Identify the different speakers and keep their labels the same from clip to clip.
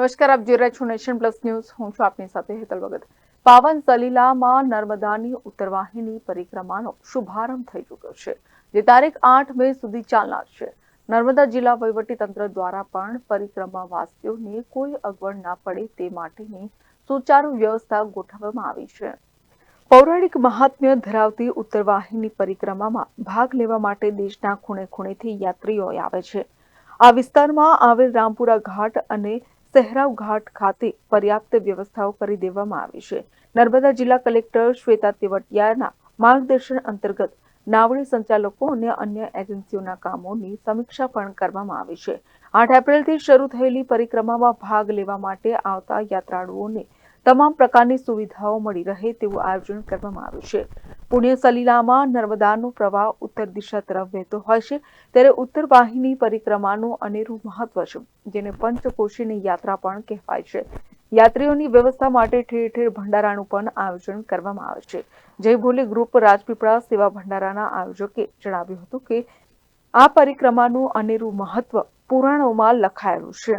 Speaker 1: નમસ્કાર, આપ જોઈ રહ્યા છો નેશન પ્લસ ન્યૂઝ. હું છું આપની સાથે હેતલ ભગત. પાવન સલીલામાં નર્મદાની ઉત્તરવાહિની પરિક્રમાનો શુભારંભ થઈ ચૂક્યો છે, જે તારીખ આઠ મે સુધી ચાલનાર છે. નર્મદા જિલ્લા તંત્ર દ્વારા પણ પરિક્રમાવાસીઓને કોઈ અગવડ ના પડે તે માટેની સુચારુ વ્યવસ્થા ગોઠવવામાં આવી છે. પૌરાણિક મહાત્મ્ય ધરાવતી ઉત્તરવાહિની પરિક્રમામાં ભાગ લેવા માટે દેશના ખૂણે ખૂણેથી યાત્રીઓ આવે છે. આ વિસ્તારમાં આવેલ રામપુરા ઘાટ અને સહેરાવ ઘાટ ખાતે પર્યાપ્ત વ્યવસ્થાઓ કરી દેવામાં આવી છે. નર્મદા જિલ્લા કલેક્ટર શ્વેતા તેવટિયાના માર્ગદર્શન અંતર્ગત નાવડી સંચાલકો અને અન્ય એજન્સીઓના કામોની સમીક્ષા પણ કરવામાં આવી છે. આઠ એપ્રિલથી શરૂ થયેલી પરિક્રમામાં ભાગ લેવા માટે આવતા યાત્રાળુઓને તમામ પ્રકારની સુવિધાઓ મળી રહે તેવું આયોજન કરવામાં આવ્યું છે. પુણ્ય સલીલામાં નર્મદાનો પ્રવાહ ઉત્તર દિશા તરફ વહેતો હોય છે, ત્યારે ઉત્તર વાહિની પરિક્રમાનું અનેરું મહત્વ છે, જેને પંચકોશીની યાત્રા પણ કહેવાય છે. યાત્રીઓની વ્યવસ્થા માટે ઠેર ઠેર ભંડારાનું પણ આયોજન કરવામાં આવે છે. જય ભોલે ગ્રુપ રાજપીપળા સેવા ભંડારાના આયોજકે જણાવ્યું હતું કે, આ પરિક્રમાનું અનેરું મહત્વ પુરાણોમાં લખાયેલું છે.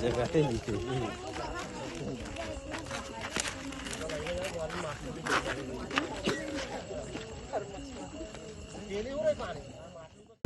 Speaker 1: जगह Geliyor hep hani.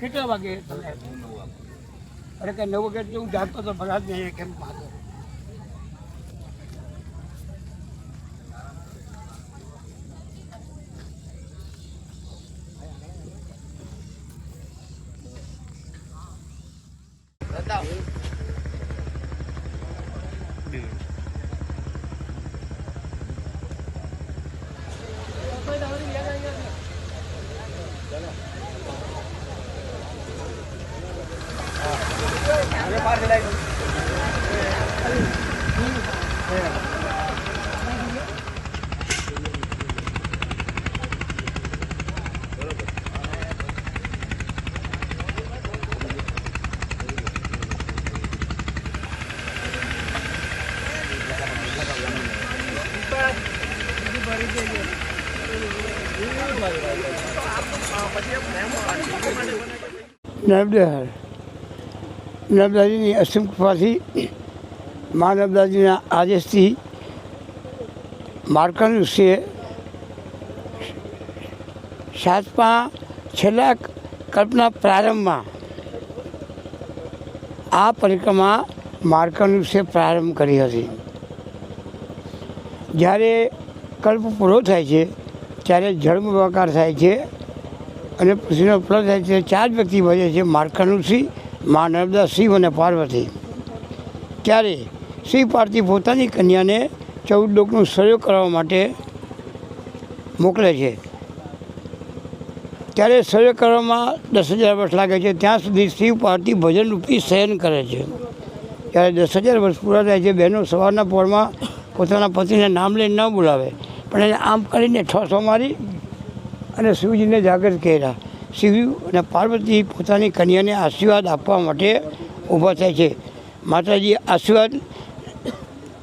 Speaker 2: કેટલા વાગે અરે કે નવ વાગે હું જાગતો તો ભલા જ નહીં કેમ પાછો નર્મદા નર્મદાજીની અસીમ કૃપાથી મા નર્મદાજીના આદેશથી માર્કંડ ઋષિએ સાતમા છેલ્લા કલ્પના પ્રારંભમાં આ પરિક્રમા માર્કંડ ઋષિએ પ્રારંભ કરી હતી. જ્યારે કલ્પ પૂરો થાય છે, ત્યારે જળમુવાકાર થાય છે અને પૃથ્વીનો પ્લવ થાય છે ચાર વ્યક્તિ ભજે છે માર્કંડસિંહ મા નર્મદા, શિવ અને પાર્વતી. ત્યારે શિવ, પાર્વતી પોતાની કન્યાને ચૌદ લોકનું સહયોગ કરવા માટે મોકલે છે. ત્યારે સહયોગ કરવામાં દસ હજાર વર્ષ લાગે છે. ત્યાં સુધી શિવ, પાર્વતી ભજન રૂપી શયન કરે છે. ત્યારે દસ હજાર વર્ષ પૂરા થાય છે. બહેનો સવારના પોળમાં પોતાના પતિને નામ લઈને ન બોલાવે. પણ એને આમ કરીને ઠસો મારી અને શિવજીને જાગૃત કર્યા. શિવ અને પાર્વતી પોતાની કન્યાને આશીર્વાદ આપવા માટે ઊભા થાય છે. માતાજી આશીર્વાદ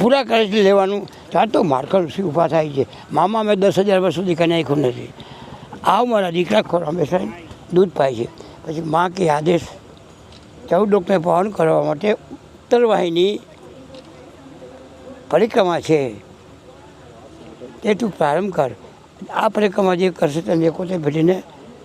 Speaker 2: પૂરા કરે છે લેવાનું. ત્યાં તો માર્કર શિવ ઊભા થાય છે. મામા મેં દસ હજાર વર્ષ સુધી કન્યા નાખ્યું નથી. આવ મારા દીકરા ખોર હંમેશા દૂધ પાય છે. પછી માં કે આદેશ ચૌદ લોકને પાવન કરવા માટે ઉત્તરવાહિની પરિક્રમા છે. તે તું પ્રારંભ કર. આ પરિક્રમા જે કરશે તને એકોતેર ભેટીને